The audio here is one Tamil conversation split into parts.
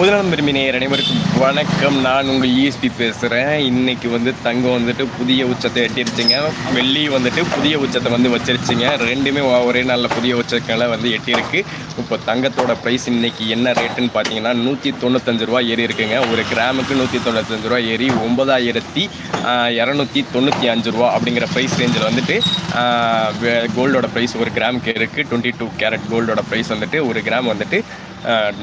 புதுநலம் விரும்பி நேயர் அனைவருக்கும் வணக்கம். நான் உங்கள் இஎஸ்பி பேசுகிறேன் இன்னைக்கு வந்து தங்கம் வந்துட்டு புதிய உச்சத்தை எட்டிருச்சுங்க. வெள்ளி வந்துட்டு புதிய உச்சத்தை வந்து வச்சிருச்சுங்க. ரெண்டுமே ஒரே நல்ல புதிய உச்சங்களை வந்து எட்டியிருக்கு. இப்போ தங்கத்தோட ப்ரைஸ் இன்னைக்கு என்ன ரேட்டுன்னு பார்த்தீங்கன்னா நூற்றி தொண்ணூத்தஞ்சு ரூபா ஏறி இருக்குங்க. ஒரு கிராமுக்கு நூற்றி தொண்ணூத்தஞ்சு ரூபா ஏறி ஒன்பதாயிரத்தி இரநூத்தி தொண்ணூற்றி அஞ்சு ரூபா அப்படிங்கிற ப்ரைஸ் ரேஞ்சில் வந்துட்டு கோல்டோட ப்ரைஸ் ஒரு கிராமுக்கு இருக்குது டுவெண்ட்டி டூ கேரட் கோல்டோட ப்ரைஸ் வந்துட்டு ஒரு கிராம் வந்துட்டு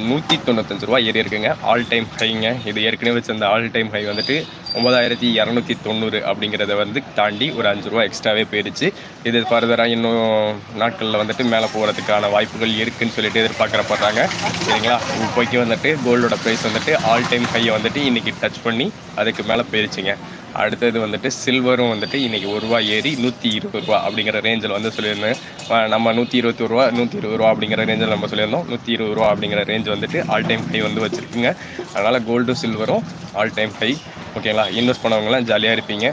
நூற்றி தொண்ணூத்தஞ்சு ரூபா ஏறி இருக்குங்க. ஆல் டைம் ஹைங்க இது ஏற்கனவே வச்சிருந்த ஆல் டைம் ஹை வந்துட்டு ஒன்பதாயிரத்தி இரநூத்தி தொண்ணூறு அப்படிங்கிறத வந்து தாண்டி ஒரு அஞ்சு ரூபா எக்ஸ்ட்ராவே போயிடுச்சு. இது ஃபர்தராக இன்னும் நாட்களில் வந்துட்டு மேலே போகிறதுக்கான வாய்ப்புகள் இருக்குன்னு சொல்லிட்டு எதிர்பார்க்கப்படுறாங்க சரிங்களா? இப்போக்கி வந்துட்டு கோல்டோட ப்ரைஸ் வந்துட்டு ஆல் டைம் ஹையை வந்துட்டு இன்றைக்கி டச் பண்ணி அதுக்கு மேலே போயிடுச்சுங்க அடுத்தது வந்துட்டு சில்வரும் வந்துட்டு இன்றைக்கி ஒரு ரூபா ஏறி நூற்றி இருபது ரூபா அப்படிங்கிற ரேஞ்சில் வந்து சொல்லியிருந்தேன். நம்ம நூற்றி இருபத்தி ரூபா நூற்றி இருபது ரூபா அப்படிங்கிற ரேஞ்சில் நம்ம சொல்லியிருந்தோம். நூற்றி இருபது ரூபா அப்படிங்கிற ரேஞ்ச் வந்துட்டு ஆல் டைம் ஹை வந்து வச்சுருக்குங்க. அதனால் கோல்டும் சில்வரும் ஆல் டைம் ஹை ஓகேங்களா இன்வெஸ்ட் பண்ணவங்களாம் ஜாலியாக இருப்பீங்க.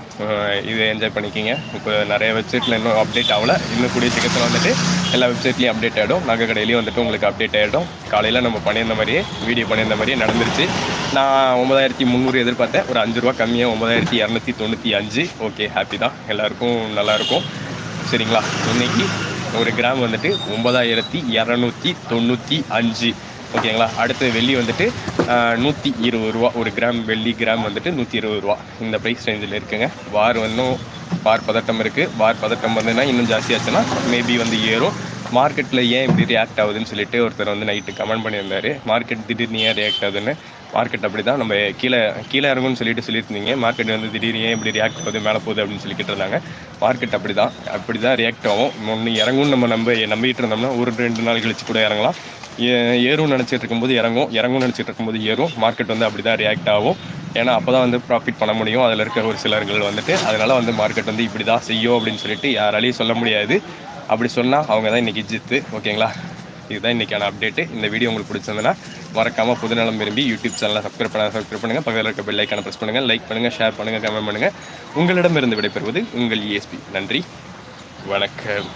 இதை என்ஜாய் பண்ணிக்கிங்க. இப்போ நிறைய வெப்சைட்டில் இன்னும் அப்டேட் ஆகல. இன்னும் கூடிய சீக்கிரத்தில் வந்துட்டு எல்லா வெப்சைட்லேயும் அப்டேட் ஆகிடும் நகை கடையிலையும் வந்துட்டு உங்களுக்கு அப்டேட் ஆகிடும் காலையில் நம்ம பண்ணியிருந்த மாதிரியே வீடியோ பண்ணியிருந்த மாதிரியே நடந்துருச்சு. நான் ஒன்பதாயிரத்தி முந்நூறு எதிர்பார்த்தேன். ஒரு அஞ்சு ரூபா கம்மியாக ஒன்பதாயிரத்தி இரநூத்தி தொண்ணூற்றி அஞ்சு. ஓகே ஹாப்பி தான். எல்லாருக்கும் நல்லாயிருக்கும் சரிங்களா? இன்னைக்கு ஒரு கிராம் வந்துட்டு ஒன்பதாயிரத்தி இரநூத்தி தொண்ணூற்றி அஞ்சு. ஓகேங்களா? அடுத்து வெள்ளி வந்துட்டு நூற்றி இருபது ரூபா. ஒரு கிராம் வெள்ளி கிராம் வந்துட்டு நூற்றி இருபது ரூபா. இந்த ப்ரைஸ் ரேஞ்சில் இருக்குங்க. வார் இன்னும் வார் பதட்டம் இருக்குது வார் பதட்டம் வந்துன்னா இன்னும் ஜாஸ்தியாச்சுன்னா மேபி வந்து ஏறும். மார்க்கெட்டில் ஏன் இப்படி ரியாக்ட் ஆகுதுன்னு சொல்லிட்டு ஒருத்தர் வந்து நைட்டு கமெண்ட் பண்ணியிருந்தாரு. மார்க்கெட் திடீர்னு ஏன் ரியாக்ட் ஆகுதுன்னு? மார்க்கெட் அப்படி தான் நம்ம கீழே கீழே இறங்கும்னு சொல்லிட்டு சொல்லியிருந்தீங்க. மார்க்கெட் வந்து திடீர்னு ஏன் இப்படி ரியாக்ட் ஆகுது மேலே போகுது அப்படின்னு சொல்லிக்கிட்டு இருந்தாங்க மார்க்கெட் அப்படி தான் அப்படி தான் ரியாக்ட் ஆகும். ஒன்று இறங்கும்னு நம்ம நம்ப நம்பிக்கிட்டு இருந்தோம்னா ஒரு ரெண்டு நாள் கழிச்சு கூட இறங்கலாம். ஏறும்னு நினச்சிட்டு இருக்கும்போது இறங்கும். இறங்கும்னு நினச்சிட்டு இருக்கும்போது ஏறும். மார்க்கெட் வந்து அப்படி தான் ரியாக்ட் ஆகும். ஏன்னா அப்போ தான் வந்து ப்ராஃபிட் பண்ண முடியும். அதில் இருக்க ஒரு சிலர்கள் வந்துட்டு அதனால் வந்து மார்க்கெட் வந்து இப்படி தான் செய்யும் அப்படின்னு சொல்லிட்டு யாராலையும் சொல்ல முடியாது. அப்படி சொன்னால் அவங்க தான் இன்றைக்கி ஜித்து. ஓகேங்களா? இதுதான் இன்றைக்கான அப்டேட்டு இந்த வீடியோ உங்களுக்கு பிடிச்சிருந்ததுன்னா மறக்காமல் புதுநலம் விரும்பி யூடியூப் சேனலை சப்ஸ்கிரைப் பண்ண சப்ஸ்கிரைப் பண்ணுங்கள் பக்கத்தில் இருக்க பெல் ஐக்கான ப்ரெஸ் பண்ணுங்கள் லைக் பண்ணுங்கள் ஷேர் பண்ணுங்கள் கமெண்ட் பண்ணுங்கள் உங்களிடமிருந்து விடைபெறுவது உங்கள் இஎஸ்பி நன்றி. வணக்கம்.